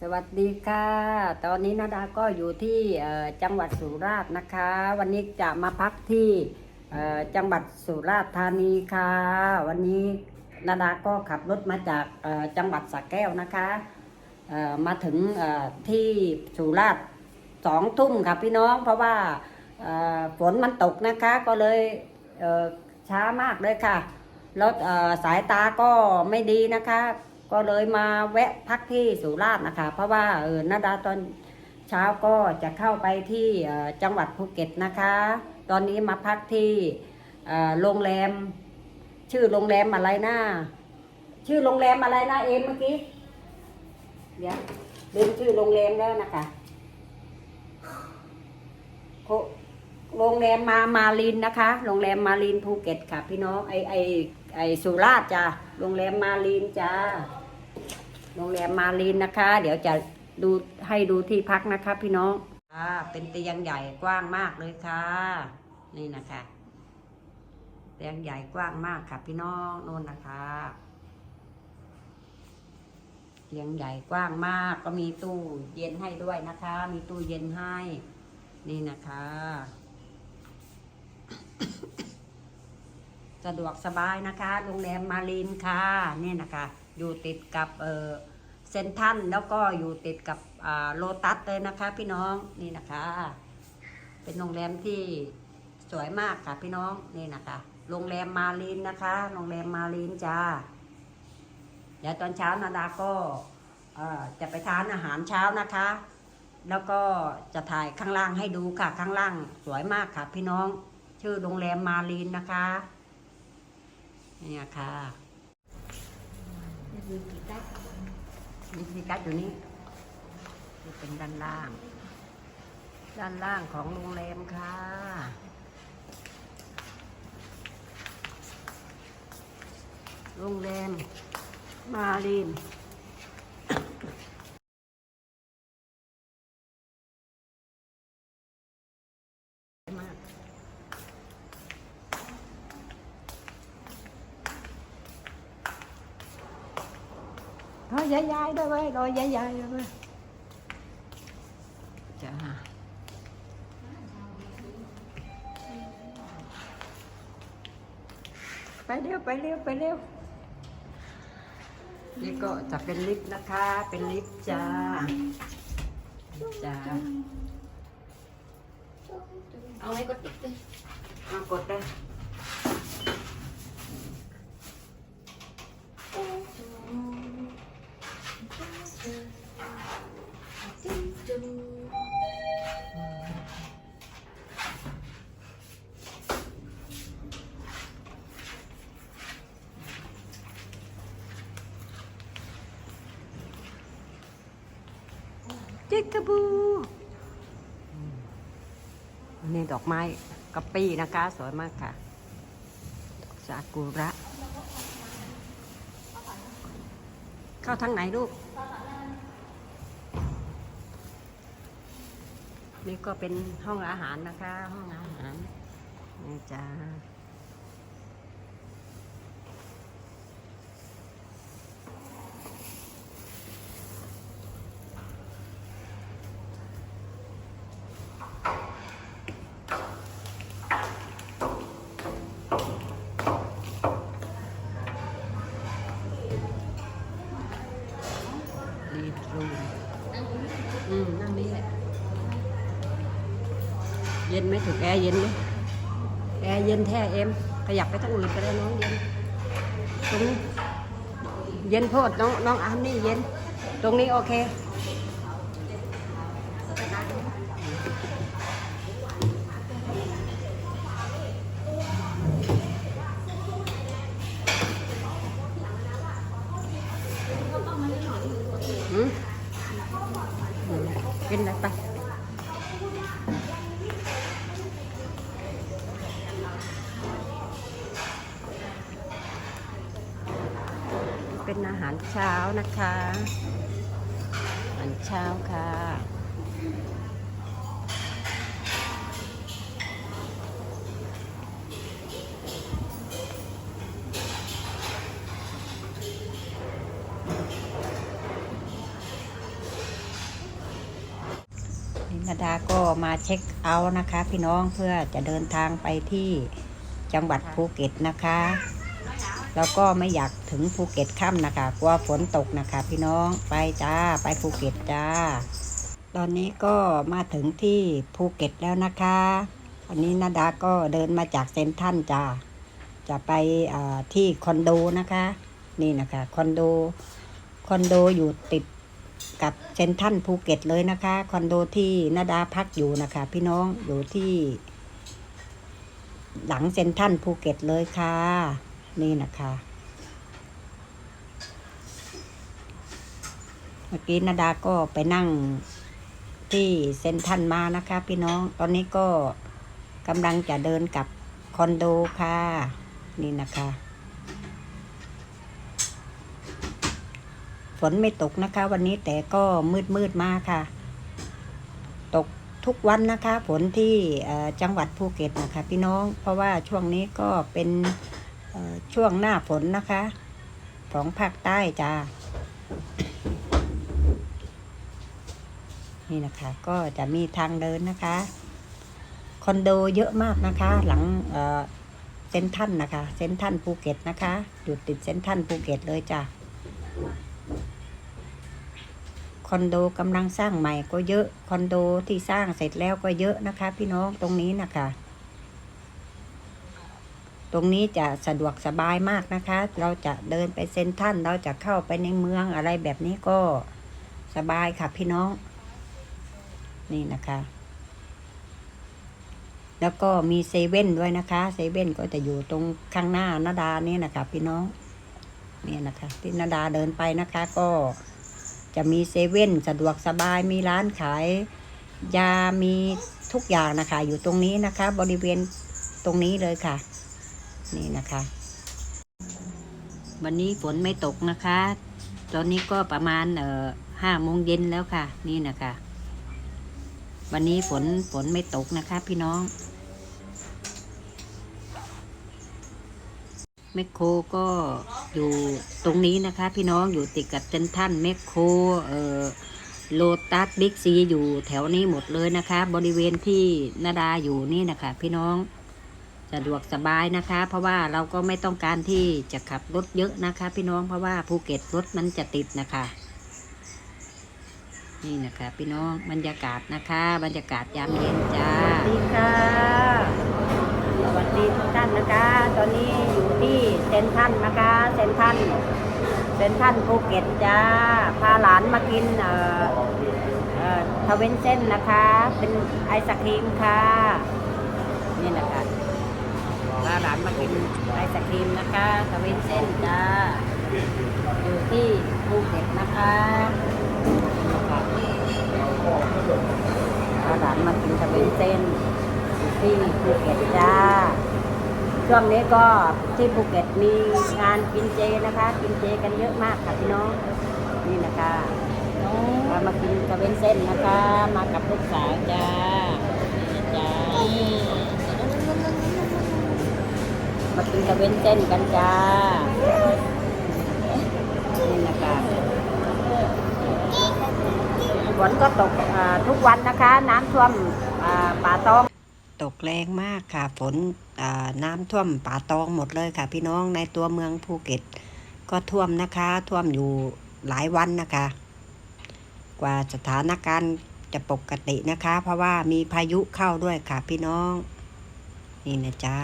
สวัสดีค่ะ ตอนนี้นาดาก็อยู่ที่จังหวัดสุราษฎร์นะคะ วันนี้จะมาพักที่จังหวัดสุราษฎร์ธานีค่ะ วันนี้นาดาก็ขับรถมาจากจังหวัดสระแก้วนะคะมาถึงที่สุราษฎร์สองทุ่มค่ะพี่น้อง เพราะว่าฝนมันตกนะคะก็เลยช้ามากเลยค่ะ รถสายตาก็ไม่ดีนะคะ ก็เลยมาแวะพักที่สุราษฎร์นะคะ เพราะว่าเออนาดาตอนเช้าก็จะเข้าไปที่จังหวัดภูเก็ตนะคะ ตอนนี้มาพักที่โรงแรม ชื่อโรงแรมอะไรนะชื่อโรงแรมอะไรนะเอ็มเมื่อกี้ เดี๋ยวลืมชื่อโรงแรมแล้วนะคะโรงแรมมามาลินนะคะ โรงแรมมาลินภูเก็ตค่ะ พี่น้อง ไอไอไอสุราษฎร์จ้ะโรงแรมมาลินจ้า โรงแรมมาลินนะคะ เดี๋ยวจะดูให้ดูที่พักนะคะ พี่น้องอ่าเป็นเตียงใหญ่กว้างมากเลยค่ะ นี่นะคะ เตียงใหญ่กว้างมากค่ะ พี่น้องโน่นนะคะ เตียงใหญ่กว้างมากก็มีตู้เย็นให้ด้วยนะคะ มีตู้เย็นให้ นี่นะคะสะดวกสบายนะคะ โรงแรมมาลินค่ะเนี่ยนะคะ อยู่ติดกับเออ เซนทันแล้วก็อยู่ติดกับโลตัสเลยนะคะ พี่น้องนี่นะคะ เป็นโรงแรมที่สวยมากค่ะพี่น้องนี่นะคะ โรงแรมมาลินนะคะ โรงแรมมาลินจ้าเดี๋ยวตอนเช้านาดาก็จะไปทานอาหารเช้านะคะ แล้วก็จะถ่ายข้างล่างให้ดูค่ะข้างล่างสวยมากค่ะ พี่น้อง ชื่อโรงแรมมาลินนะคะเนี่ยค่ะ มีซีกัสอยู่นี่นี่เป็นด้านล่าง ด้านล่างของโรงแรมค่ะโรงแรมมาลิน มาก รอยยายๆด้วยเว้ยรอยยายๆด้วยเว้ยจ้าไปเร็วไปเร็วไปเร็วนี่ก็จะเป็นลิฟต์นะคะ เป็นลิฟต์จ้าจ้าเอาไว้กดติดเลยมากดได้จิ อกไม้กะปี้นะคะ สวยมากค่ะซากุระ เข้าทางไหนลูก นี่ก็เป็นห้องอาหารนะคะ ห้องอาหารนี่จ้า ดีทรูอืม นั่งนี่แหละ เย็นไหมถูก แอร์เย็นไหมแอร์เย็นแท้เอ็มขยับไปทางอื่นก็ได้น้องเย็นตรงนี้เย็นโพดน้องน้องอามนี่เย็น ตรงนี้โอเคกินอะไรไป นะคะอาหารเช้าค่ะนาดาก็มาเช็คเอาท์นะคะ พี่น้องเพื่อจะเดินทางไปที่จังหวัดภูเก็ตนะคะ แล้วก็ไม่อยากถึงภูเก็ตค่ำนะคะกลัวฝนตกนะคะ พี่น้องไปจ้าไปภูเก็ตจ้า ตอนนี้ก็มาถึงที่ภูเก็ตแล้วนะคะวันนี้นาดาก็เดินมาจากเซนทันจ้าจะไปที่คอนโดนะคะ นี่นะคะคอนโดคอนโดอยู่ติดกับเซนทันภูเก็ตเลยนะคะคอนโดที่นาดาพักอยู่นะคะ พี่น้องอยู่ที่ หลังเซนทันภูเก็ตเลยค่ะ นี่นะคะเมื่อกี้นาดาก็ไปนั่งที่เซ็นทันมานะคะ พี่น้องตอนนี้ก็กำลังจะเดินกลับคอนโดค่ะ นี่นะคะฝนไม่ตกนะคะ วันนี้แต่ก็มืดมืดมากค่ะ ตกทุกวันนะคะ ฝนที่จังหวัดภูเก็ตนะคะ พี่น้อง เพราะว่าช่วงนี้ก็เป็น ช่วงหน้าฝนนะคะ ของภาคใต้จ้า นี่นะคะก็จะมีทางเดินนะคะ คอนโดเยอะมากนะคะ หลังเซนทันนะคะ เซนทันภูเก็ตนะคะ อยู่ติดเซนทันภูเก็ตเลยจ้ะคอนโดกำลังสร้างใหม่ก็เยอะ คอนโดที่สร้างเสร็จแล้วก็เยอะนะคะ พี่น้องตรงนี้นะคะ ตรงนี้จะสะดวกสบายมากนะคะ เราจะเดินไปเซ็นทรัลเราจะเข้าไปในเมืองอะไรแบบนี้ก็สบายค่ะพี่น้อง นี่นะคะ แล้วก็มีเซเว่นด้วยนะคะเซเว่นก็จะอยู่ตรงข้างหน้านาดานี่นะคะ พี่น้องนี่นะคะที่นาดาเดินไปนะคะ ก็จะมีเซเว่นสะดวกสบายมีร้านขายยามีทุกอย่างนะคะ อยู่ตรงนี้นะคะ บริเวณตรงนี้เลยค่ะ นี่นะคะ วันนี้ฝนไม่ตกนะคะ ตอนนี้ก็ประมาณเอ่อห้าโมงเย็นแล้วค่ะ นี่นะคะ วันนี้ฝนฝนไม่ตกนะคะ พี่น้องแมคโครก็อยู่ตรงนี้นะคะ พี่น้องอยู่ติดกับเซนทรันแมคโครเอ่อโลตัสบิ๊กซีอยู่แถวนี้หมดเลยนะคะ บริเวณที่นาดาอยู่นี่นะคะ พี่น้อง สะดวกสบายนะคะ เพราะว่าเราก็ไม่ต้องการที่จะขับรถเยอะนะคะ พี่น้องเพราะว่าภูเก็ตรถมันจะติดนะคะ นี่นะคะพี่น้องบรรยากาศนะคะ บรรยากาศยามเย็นจ้าสวัสดีค่ะสวัสดีทุกท่านนะคะ ตอนนี้อยู่ที่เซนทรันนะคะเซนทรันเซนทรันภูเก็ตจ้าพาหลานมากินเอ่อเอ่อทเวนเส้นนะคะ เป็นไอศครีมค่ะ นี่นะคะ พาหลานมากินไอศครีมนะคะทเวนเส้นจ้าอยู่ที่ภูเก็ตนะคะพาหลานมากินทเวนเส้นที่ภูเก็ตจ้าช่วงนี้ก็ที่ภูเก็ตมีงานกินเจนะคะ กินเจกันเยอะมากค่ะพี่น้องนี่นะคะมากินกระเวนเส้นนะคะ มากับลูกสาวจ้า มากินกระเวนเส้นกันจ้านี่นะคะฝนก็ตกทุกวันนะคะ น้ำท่วมป่าตอง ตกแรงมากค่ะ ฝนน้ำท่วมป่าตองหมดเลยค่ะ พี่น้องในตัวเมืองภูเก็ต ก็ท่วมนะคะ ท่วมอยู่หลายวันนะคะ กว่าสถานการณ์จะปกตินะคะ เพราะว่ามีพายุเข้าด้วยค่ะพี่น้อง นี่นะจ้า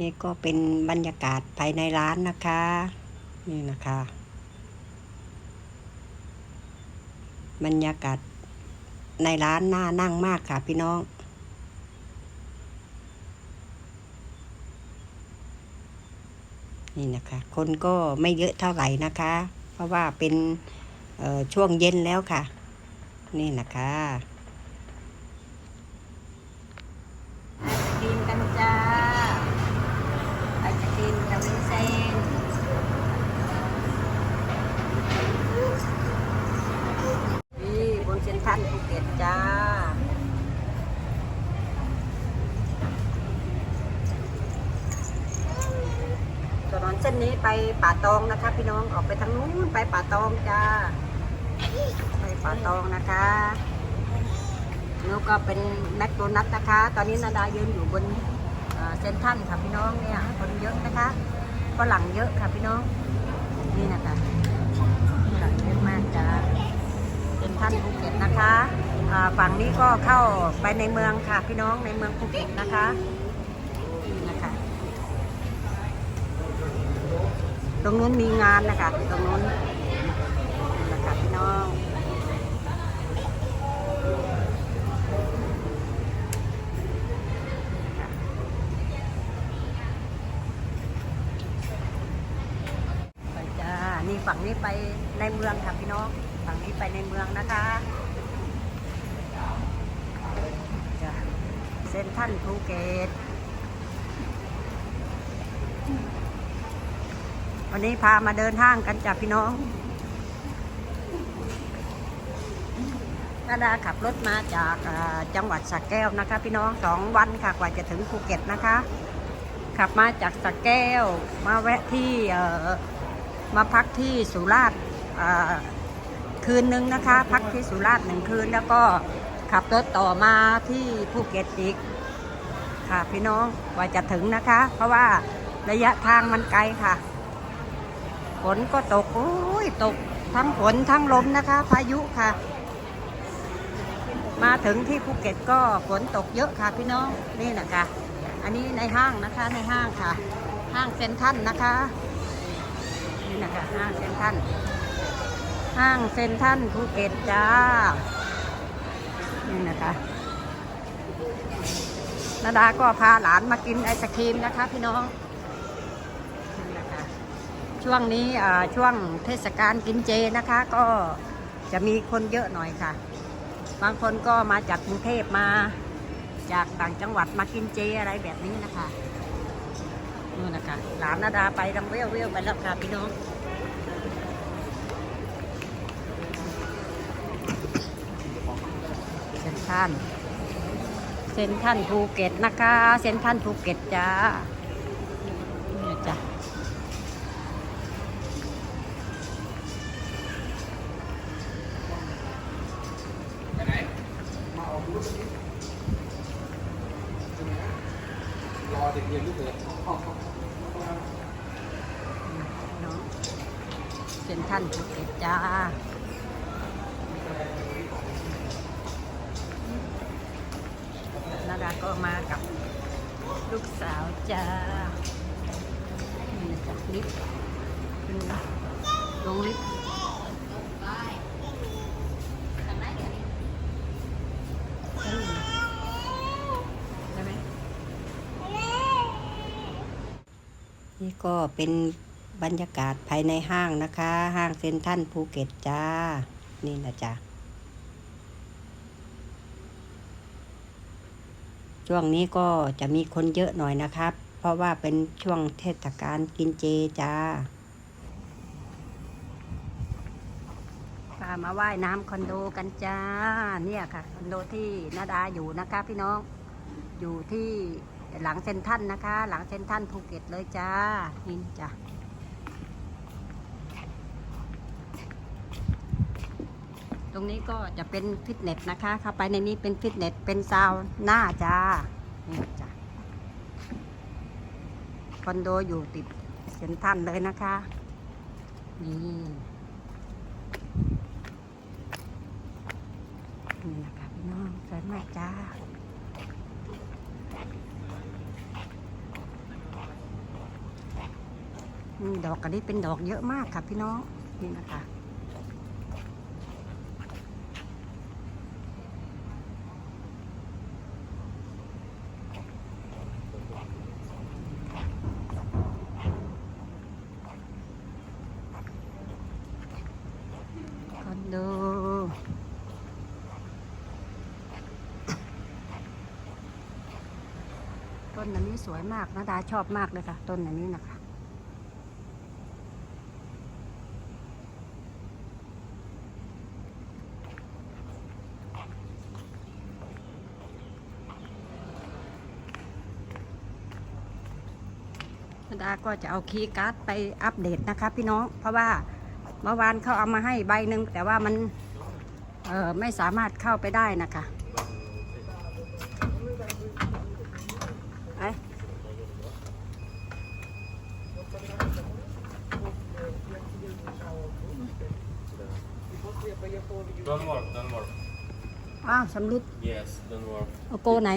นี่ก็เป็นบรรยากาศภายในร้านนะคะ นี่นะคะ บรรยากาศในร้านน่านั่งมากค่ะพี่น้องนี่นะคะ คนก็ไม่เยอะเท่าไหร่นะคะ เพราะว่าเป็นช่วงเย็นแล้วค่ะ นี่นะคะไอศครีมกันจ้า ไอศครีมกับวุ้นเส้นนี่บนเซ็นทรัลภูเก็ตจ้า ถนนเส้นนี้ไปป่าตองนะคะ พี่น้องออกไปทางนู้นไปป่าตองจ้า ไปป่าตองนะคะแล้วก็เป็นแมคโดนัทนะคะ ตอนนี้นาดายืนอยู่บนเซ็นทรัลค่ะพี่น้องเนี่ยคนเยอะนะคะฝรั่งเยอะค่ะพี่น้อง นี่นะคะฝรั่งเยอะมากจ้าเซ็นทรัลภูเก็ตนะคะฝั่งนี้ก็เข้าไปในเมืองค่ะพี่น้องในเมืองภูเก็ตนะคะนี่นะคะ ตรงนู้นมีงานนะคะตรงนู้นนะคะพี่น้องไปจ้านี่ฝั่งนี้ไปในเมืองค่ะพี่น้อง ฝั่งนี้ไปในเมืองนะคะเซ็นทรัลภูเก็ต วันนี้พามาเดินห้างกันจ้ะพี่น้องนาดาขับรถมาจากจังหวัดสระแก้วนะคะ พี่น้องสองวันค่ะกว่าจะถึงภูเก็ตนะคะ ขับมาจากสระแก้ว มาแวะที่มาพักที่สุราษฎร์คืนหนึ่งนะคะ พักที่สุราษฎร์หนึ่งคืนแล้วก็ขับรถต่อมาที่ภูเก็ตอีกค่ะพี่น้องกว่าจะถึงนะคะ เพราะว่าระยะทางมันไกลค่ะ ฝนก็ตก โอ้ย ตกทั้งฝนทั้งลมนะคะ พายุค่ะ มาถึงที่ภูเก็ตก็ฝนตกเยอะค่ะพี่น้อง นี่นะคะ อันนี้ในห้างนะคะ ในห้างค่ะ ห้างเซ็นทรัลนะคะ นี่นะคะห้างเซ็นทรัลห้างเซ็นทรัลภูเก็ตจ้า นี่นะคะนาดาก็พาหลานมากินไอศครีมนะคะพี่น้อง ช่วงนี้ช่วงเทศกาลกินเจนะคะ ก็จะมีคนเยอะหน่อยค่ะ บางคนก็มาจากกรุงเทพมาจากต่างจังหวัดมากินเจอะไรแบบนี้นะคะนู่นนะคะหลานนาดาไปดังเวลเวลไปแล้วค่ะพี่น้องเซนทรันเซนทรันภูเก็ตนะคะ เซนทรันภูเก็ตจ้านี่จ้ะ รอเด็กเรียนลูกเสือ น้องเซ็นทรันภูเก็ตจ้า นา ดาก็มากับลูกสาวจ้านี่นะจ๊ะลิฟต์ขึ้นลงลิฟต์ได้ไหมนี่ก็เป็นบรรยากาศภายในห้างนะคะ ห้างเซ็นทรัลภูเก็ตจ้า นี่นะจ๊ะ ช่วงนี้ก็จะมีคนเยอะหน่อยนะครับ เพราะว่าเป็นช่วงเทศกาลกินเจจ้าพามาว่ายน้ำคอนโดกันจ้า เนี่ยค่ะคอนโดที่นาดาอยู่นะคะพี่น้อง อยู่ที่หลังเซนทรัลนะคะ หลังเซนทรัลภูเก็ตเลยจ้านี่จ้ะ รงนี้ก็จะเป็นฟิตเนสนะคะ เข้าไปในนี้เป็นฟิตเนส เป็นซาวน่าจ้านี่จ้ะคอนโดอยู่ติดเซ็นทรัลเลยนะคะ นี่นี่นะคะพี่น้องสวยมากจ้าดอกกระดิ่เป็นดอกเยอะมากค่ะพี่น้อง นี่นะคะ คอนโด ต้ นอันนี้สวยมากนะดาชอบมากเลยค่ะ ต้นอันนี้นะคะ ดาก็จะเอาคีย์การ์ดไปอัปเดตนะคะพี่น้อง เพราะว่าเมื่อวานเขาเอามาให้ใบหนึ่งแต่ว่ามัน เออไม่สามารถเข้าไปได้นะคะ Don't work, don't work. อ้าวสำรุด Yes, don't work. เอาโกไหน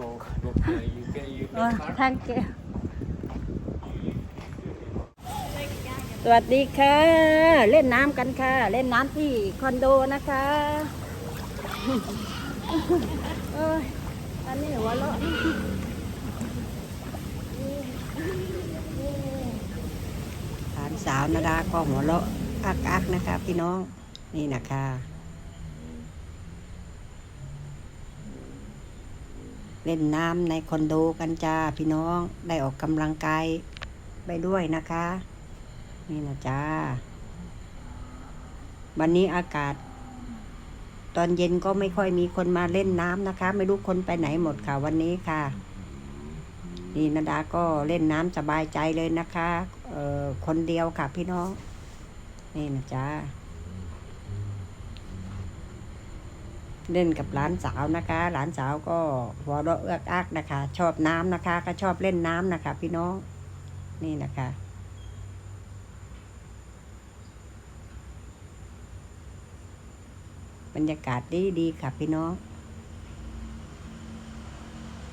Go, go play. You can, you เออ can start. ทางเกสวัสดีค่ะ เล่นน้ำกันค่ะ เล่นน้ำที่คอนโดนะคะเอยอันนี้หัวเราะหลานสาวนาดาก็หัวเราะอักอักๆนะคะ พี่น้องนี่นะคะ เล่นน้ำในคอนโดกันจ้าพี่น้องได้ออกกำลังกายไปด้วยนะคะ นี่นะจ้า วันนี้อากาศ ตอนเย็นก็ไม่ค่อยมีคนมาเล่นน้ำนะคะ ไม่รู้คนไปไหนหมดค่ะวันนี้ค่ะ นี่นาดาก็เล่นน้ำสบายใจเลยนะคะ เอ่อคนเดียวค่ะพี่น้อง นี่นะจ้า เล่นกับหลานสาวนะคะ หลานสาวก็หัวเราะเอื้อกอักนะคะ ชอบน้ำนะคะ ก็ชอบเล่นน้ำนะคะ พี่น้องนี่นะคะ บรรยากาศดีดีค่ะพี่น้อง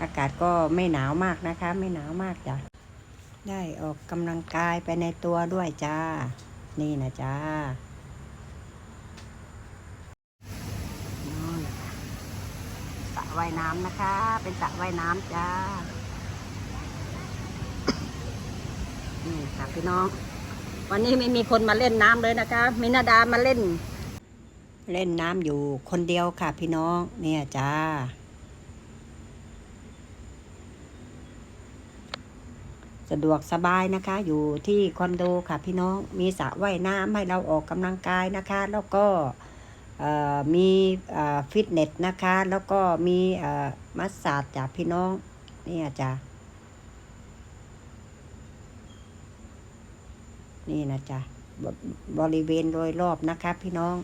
อากาศก็ไม่หนาวมากนะคะ ไม่หนาวมากจ้ะได้ออกกำลังกายไปในตัวด้วยจ้า นี่นะจ้านู่นนะคะสระ ว่ายน้ำนะคะ เป็นสระว่ายน้ำจ้า นี่ค่ะพี่น้อง วันนี้ไม่มีคนมาเล่นน้ำเลยนะคะ มินาดามาเล่น เล่นน้ำอยู่คนเดียวค่ะพี่น้อง เนี่ยจ้าสะดวกสบายนะคะ อยู่ที่คอนโดค่ะพี่น้องมีสระว่ายน้ำให้เราออกกำลังกายนะคะ แล้วก็ มีฟิตเนสนะคะ แล้วก็มีมัสซาจจากพี่น้องนี่ยจ้านี่นะจ๊ะบบริเวณโดยรอบนะคะพี่น้อง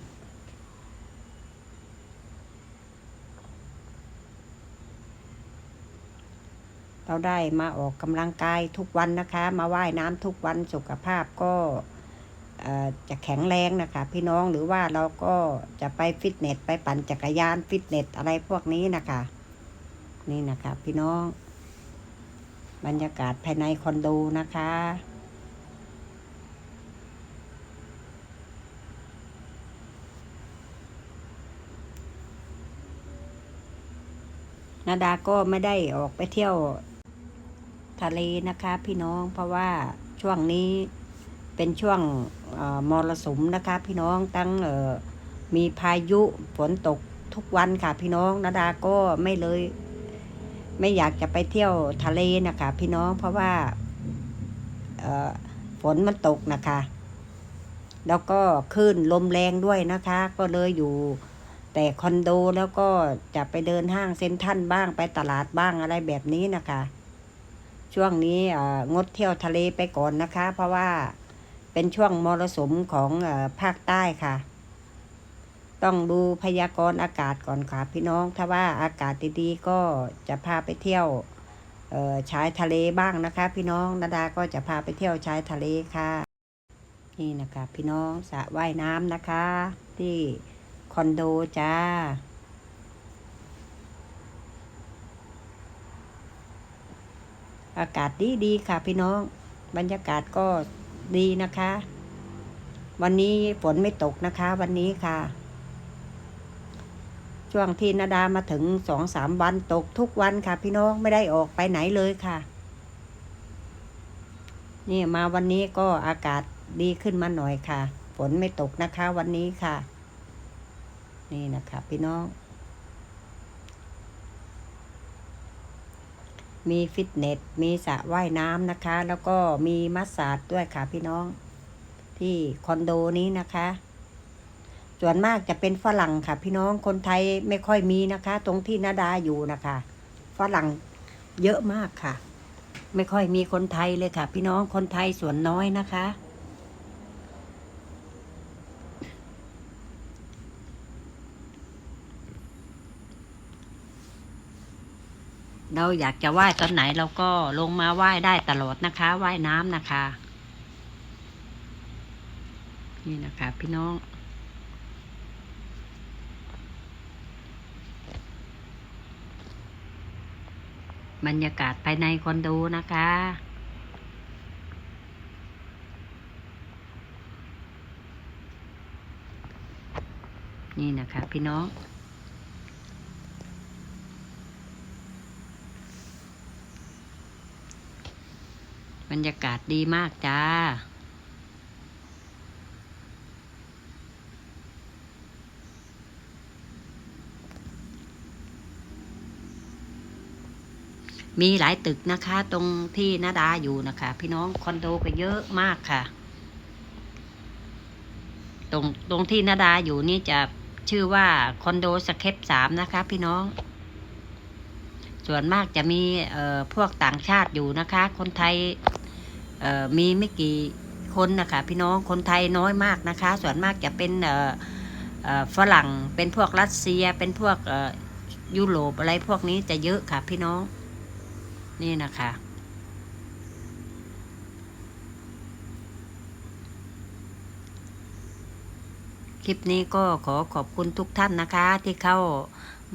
เราได้มาออกกำลังกายทุกวันนะคะ มาว่ายน้ำทุกวันสุขภาพก็ จะแข็งแรงนะคะพี่น้องหรือว่าเราก็จะไปฟิตเนสไปปั่นจักรยานฟิตเนสอะไรพวกนี้นะคะ นี่นะคะพี่น้อง บรรยากาศภายในคอนโดนะคะ นาดาก็ไม่ได้ออกไปเที่ยวทะเลนะคะพี่น้องเพราะว่าช่วงนี้ เป็นช่วงมรสุมนะคะ พี่น้องตั้งมีพายุฝนตกทุกวันค่ะ พี่น้องนาดาก็ไม่เลย ไม่อยากจะไปเที่ยวทะเลนะคะ พี่น้องเพราะว่าฝนมันตกนะคะ แล้วก็คลื่นลมแรงด้วยนะคะ ก็เลยอยู่แต่คอนโดแล้วก็จะไปเดินห้างเซ็นทรัลบ้างไปตลาดบ้างอะไรแบบนี้นะคะ ช่วงนี้งดเที่ยวทะเลไปก่อนนะคะ เพราะว่า เป็นช่วงมรสุมของอภาคใต้ค่ะ ต้องดูพยากรณ์อากาศก่อนค่ะพี่น้อง ถ้าว่าอากาศดีๆก็จะพาไปเที่ยวชายทะเลบ้างนะคะ พี่น้องนาดาก็จะพาไปเที่ยวชายทะเลค่ะ นี่นะคะพี่น้องสระว่ายน้ำนะคะ ที่คอนโดจ้าอากาศดีดีๆค่ะพี่น้อง บรรยากาศก็ ดีนะคะ วันนี้ฝนไม่ตกนะคะ วันนี้ค่ะ ช่วงที่นาดามาถึงสองสามวันตกทุกวันค่ะ พี่น้องไม่ได้ออกไปไหนเลยค่ะ นี่มาวันนี้ก็อากาศดีขึ้นมาหน่อยค่ะ ฝนไม่ตกนะคะ วันนี้ค่ะ นี่นะคะ พี่น้อง มีฟิตเนส มีสระว่ายน้ำนะคะ แล้วก็มีมัสซาดด้วยค่ะพี่น้อง ที่คอนโดนี้นะคะ ส่วนมากจะเป็นฝรั่งค่ะ พี่น้องคนไทยไม่ค่อยมีนะคะ ตรงที่นาดาอยู่นะคะ ฝรั่งเยอะมากค่ะ ไม่ค่อยมีคนไทยเลยค่ะ พี่น้องคนไทยส่วนน้อยนะคะ เราอยากจะไหว้ตอนไหนเราก็ลงมาไหว้ได้ตลอดนะคะไหว้น้ำนะคะ นี่นะคะ พี่น้องบรรยากาศภายในคอนโดนะคะ นี่นะคะ พี่น้อง บรรยากาศดีมากจ้า มีหลายตึกนะคะ ตรงที่นาดาอยู่นะคะ พี่น้องคอนโดก็เยอะมากค่ะ ตรงตรงที่นาดาอยู่นี่จะชื่อว่าคอนโดสเคปสามนะคะ พี่น้องส่วนมากจะมีเอ่อพวกต่างชาติอยู่นะคะ คนไทย มีไม่กี่คนนะคะพี่น้องคนไทยน้อยมากนะคะ ส่วนมากจะเป็นฝรั่งเป็นพวกรัสเซียเป็นพวกยุโรปอะไรพวกนี้จะเยอะค่ะพี่น้อง นี่นะคะคลิปนี้ก็ขอขอบคุณทุกท่านนะคะ ที่เข้า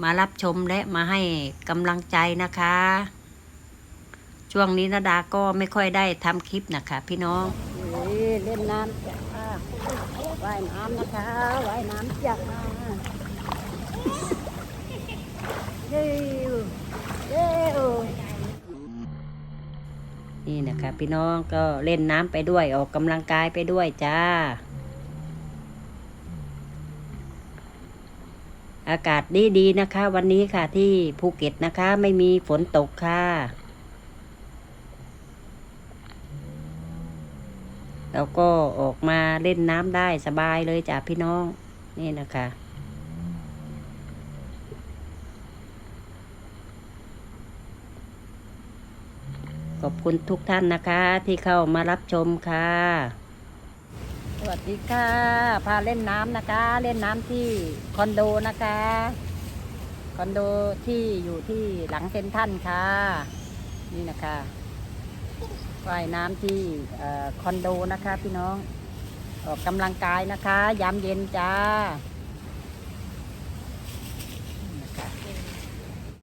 มารับชมและมาให้กำลังใจนะคะ ช่วงนี้นาดาก็ไม่ค่อยได้ทำคลิปนะคะ พี่น้องเล่นน้ำจ้าว่ายน้ำนะคะว่ายน้ำจ้าเย้เย้นี่นะคะพี่น้องก็เล่นน้ำไปด้วยออกกำลังกายไปด้วยจ้า อากาศดีดีๆนะคะ วันนี้ค่ะที่ภูเก็ตนะคะ ไม่มีฝนตกค่ะ เราก็ออกมาเล่นน้ำได้สบายเลยจ้ะพี่น้อง นี่นะคะ ขอบคุณทุกท่านนะคะ ที่เข้ามารับชมค่ะ สวัสดีค่ะ พาเล่นน้ำนะคะ เล่นน้ำที่คอนโดนะคะ คอนโดที่อยู่ที่หลังเซ็นทันค่ะ นี่นะคะ ว่ายน้ำที่คอนโดนะคะ พี่น้อง ออกกำลังกายนะคะ ยามเย็นจ้า